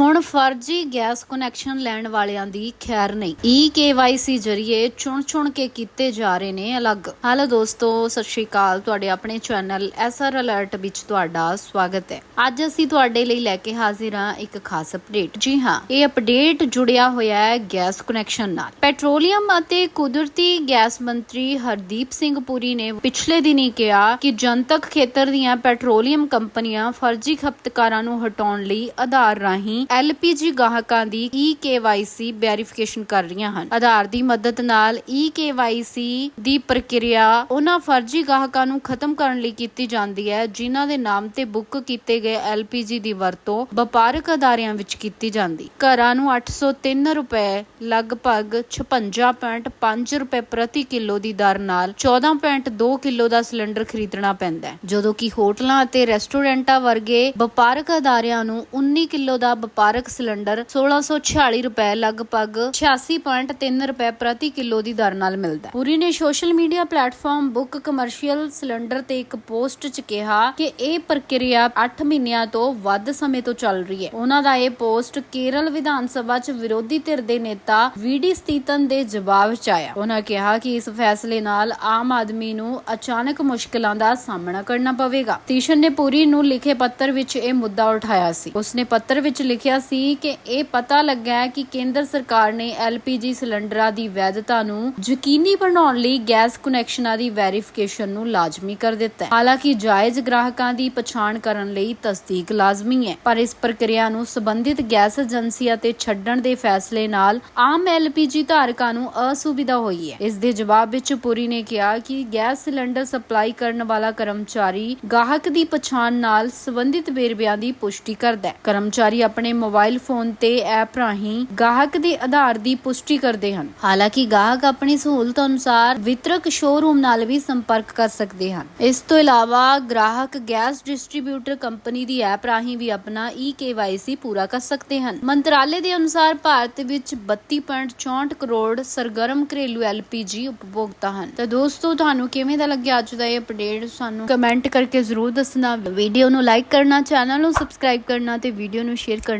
ਹੁਣ ਫਰਜ਼ੀ gas connection ਲੈਣ ਵਾਲਿਆਂ ਦੀ ਖੈਰ ਨਹੀਂ। ਈ ਜਰੀਏ ਚੁਣ-ਚੁਣ ਕੇ ਕੀਤੇ ਜਾ ਰਹੇ ਨੇ ਅਲੱਗ। ਹਾਲੋ ਦੋਸਤੋ, ਸਤਿ ਸ਼੍ਰੀ ਅਕਾਲ। ਤੁਹਾਡੇ ਆਪਣੇ ਚੈਨਲ ਐਸਆਰ ਅਲਰਟ ਵਿੱਚ ਤੁਹਾਡਾ ਸਵਾਗਤ ਹੈ। ਅੱਜ ਅਸੀਂ ਤੁਹਾਡੇ ਲਈ ਲੈ ਕੇ ਹਾਜ਼ਰ ਹਾਂ ਇੱਕ ਖਾਸ ਅਪਡੇਟ। ਜੀ ਹਾਂ, ਇਹ ਅਪਡੇਟ ਜੁੜਿਆ ਹੋਇਆ ਹੈ ਗੈਸ ਕਨੈਕਸ਼ਨ ਨਾਲ। ਪੈਟਰੋਲੀਅਮ ਅਤੇ ਕੁਦਰਤੀ ਗੈਸ ਮੰਤਰੀ ਹਰਦੀਪ ਸਿੰਘ ਪੁਰੀ ਨੇ ਪਿਛਲੇ ਦਿਨੀ ਕਿਹਾ ਕਿ ਜਨਤਕ ਖੇਤਰ ਦੀਆਂ ਪੈਟਰੋਲੀਅਮ ਕੰਪਨੀਆਂ ਫਰਜ਼ੀ ਖਪਤਕਾਰਾਂ ਨੂੰ ਹਟਾਉਣ ਲਈ ਆਧਾਰ ਰਾਹੀਂ ਐਲਪੀਜੀ ਗਾਹਕਾਂ ਦੀ ਈਕੇਵਾਈਸੀ ਵੈਰੀਫਿਕੇਸ਼ਨ ਕਰ ਰਹੀਆਂ ਹਨ। ਆਧਾਰ ਦੀ ਮਦਦ ਨਾਲ ਈਕੇਵਾਈਸੀ ਦੀ ਪ੍ਰਕਿਰਿਆ ਉਹਨਾਂ ਫਰਜ਼ੀ ਗਾਹਕਾਂ ਨੂੰ ਖਤਮ ਕਰਨ ਲਈ ਕੀਤੀ ਜਾਂਦੀ ਹੈ, ਜਿਨ੍ਹਾਂ ਦੇ ਨਾਮ ਤੇ ਬੁੱਕ ਕੀਤੇ ਗਏ ਐਲਪੀਜੀ ਦੀ ਵਰਤੋਂ ਵਪਾਰਕ ਅਦਾਰਿਆਂ ਵਿੱਚ ਕੀਤੀ ਜਾਂਦੀ। ਘਰਾਂ ਨੂੰ 803 ਰੁਪਏ, ਲਗਭਗ 56.5 ਰੁਪਏ ਪ੍ਰਤੀ ਕਿਲੋ ਦੀ ਦਰ ਨਾਲ 14.2 ਕਿਲੋ ਦਾ ਸਿਲੰਡਰ ਖਰੀਦਣਾ ਪੈਂਦਾ ਹੈ। ਜਦੋਂ ਕਿ ਹੋਟਲਾਂ ਅਤੇ ਰੈਸਟੋਰੈਂਟਾਂ ਵਰਗੇ ਵਪਾਰਕ ਅਦਾਰਿਆਂ ਨੂੰ 19 ਕਿਲੋ ਦਾ ਵਪਾਰਕ ਸਿਲੰਡਰ 1646 ਰੁਪਏ, ਲਗਭਗ 86.3 ਰੁਪਏ ਪ੍ਰਤੀ ਕਿਲੋ ਦੀ ਦਰ ਨਾਲ ਮਿਲਦਾ ਹੈ। ਪੂਰੀ ਨੇ social media platform book commercial cylinder ਤੇ ਇੱਕ ਪੋਸਟ 'ਚ ਕਿਹਾ ਕਿ ਇਹ ਪ੍ਰਕਿਰਿਆ 8 ਮਹੀਨਿਆਂ ਤੋਂ ਵੱਧ ਸਮੇਂ ਤੋਂ ਚੱਲ ਰਹੀ ਹੈ। ਉਹਨਾਂ ਦਾ ਇਹ ਪੋਸਟ ਕੇਰਲ ਵਿਧਾਨ ਸਭਾ 'ਚ ਵਿਰੋਧੀ ਧਿਰ ਦੇ ਨੇਤਾ ਵੀਡੀ ਸਤੀਤਨ ਦੇ ਜਵਾਬ 'ਚ ਆਇਆ। ਉਹਨਾਂ ਕਿਹਾ ਕਿ ਇਸ ਫੈਸਲੇ ਨਾਲ ਆਮ ਆਦਮੀ ਨੂੰ ਅਚਾਨਕ ਮੁਸ਼ਕਲਾਂ ਦਾ ਸਾਹਮਣਾ ਕਰਨਾ ਪਵੇਗਾ। ਤੀਸ਼ਨ ਨੇ ਪੂਰੀ ਨੂੰ ਲਿਖੇ ਪੱਤਰ ਵਿੱਚ ਇਹ ਮੁੱਦਾ ਉਠਾਇਆ ਸੀ। ਉਸਨੇ ਪੱਤਰ ਵਿੱਚ ਲਿਖਿਆ ਸੀ ਕਿ ਇਹ ਪਤਾ ਲੱਗਾ ਹੈ ਕਿ ਕੇਂਦਰ ਸਰਕਾਰ ਨੇ ਐਲਪੀਜੀ ਸਿਲੰਡਰਾਂ ਦੀ ਵੈਧਤਾ ਨੂੰ ਯਕੀਨੀ ਬਣਾਉਣ ਲਈ ਗੈਸ ਕਨੈਕਸ਼ਨਾਂ ਦੀ ਵੈਰੀਫਿਕੇਸ਼ਨ ਨੂੰ ਲਾਜ਼ਮੀ ਕਰ ਦਿੱਤਾ ਹੈ। ਹਾਲਾਂਕਿ ਜਾਇਜ਼ ਗ੍ਰਾਹਕਾਂ ਦੀ ਪਛਾਣ ਕਰਨ ਲਈ ਤਸਦੀਕ ਲਾਜ਼ਮੀ ਹੈ, ਪਰ ਇਸ ਪ੍ਰਕਿਰਿਆ ਨੂੰ ਸੰਬੰਧਿਤ ਗੈਸ ਏਜੰਸੀਆਂ ਤੇ ਛੱਡਣ ਦੇ ਫੈਸਲੇ ਨਾਲ ਆਮ ਐਲਪੀਜੀ ਧਾਰਕਾਂ ਨੂੰ ਅਸੁਵਿਧਾ ਹੋਈ ਹੈ। ਇਸ ਦੇ ਜਵਾਬ ਵਿੱਚ ਪੁਰੀ ਨੇ ਕਿਹਾ ਕਿ ਗੈਸ ਸਿਲੰਡਰ ਸਪਲਾਈ ਕਰਨ ਵਾਲਾ ਕਰਮਚਾਰੀ ਗਾਹਕ ਦੀ ਪਛਾਣ ਨਾਲ ਸੰਬੰਧਿਤ ਵੇਰਵਿਆਂ ਦੀ ਪੁਸ਼ਟੀ ਕਰਦਾ ਹੈ। ਕਰਮਚਾਰੀ ਆਪਣੇ ਮੋਬਾਈਲ ਫੋਨ ਤੇ ਐਪ ਰਾਹੀਂ ਗਾਹਕ ਦੇ ਆਧਾਰ ਦੀ ਪੁਸ਼ਟੀ ਕਰਦੇ ਹਨ। ਹਾਲਾਂਕਿ ਗਾਹਕ ਆਪਣੀ ਸਹੂਲਤ ਅਨੁਸਾਰ ਵਿਤਰਕ ਸ਼ੋਰੂਮ ਨਾਲ ਵੀ ਸੰਪਰਕ ਕਰ ਸਕਦੇ ਹਨ। ਇਸ ਤੋਂ ਇਲਾਵਾ ਗ੍ਰਾਹਕ ਗੈਸ ਡਿਸਟ੍ਰੀਬਿਊਟਰ ਕੰਪਨੀ ਦੀ ਐਪ ਰਾਹੀਂ ਵੀ ਆਪਣਾ ਈ ਪੂਰਾ ਕਰ ਸਕਦੇ ਹਨ। ਮੰਤਰਾਲੇ ਦੇ ਅਨੁਸਾਰ ਭਾਰਤ ਵਿੱਚ 32.64 ਕਰੋੜ ਸਰਗਰਮ ਘਰੇਲੂ ਐਲਪੀਜੀ ਉਪਭੋਗਤਾ ਹਨ। ਤਾਂ ਦੋਸਤੋ, ਤੁਹਾਨੂੰ ਕਿਵੇਂ ਦਾ ਲੱਗਿਆ ਅੱਜ ਦਾ ਇਹ ਅਪਡੇਟ? ਸਾਨੂੰ ਕਮੈਂਟ ਕਰਕੇ ਜ਼ਰੂਰ ਦੱਸਣਾ। ਵੀਡੀਓ ਨੂੰ ਲਾਈਕ ਕਰਨਾ, ਚੈਨਲ ਨੂੰ ਸਬਸਕ੍ਰਾਈਬ ਕਰਨਾ ਤੇ ਵੀਡੀਓ ਨੂੰ ਸ਼ੇਅਰ ਕਰਨਾ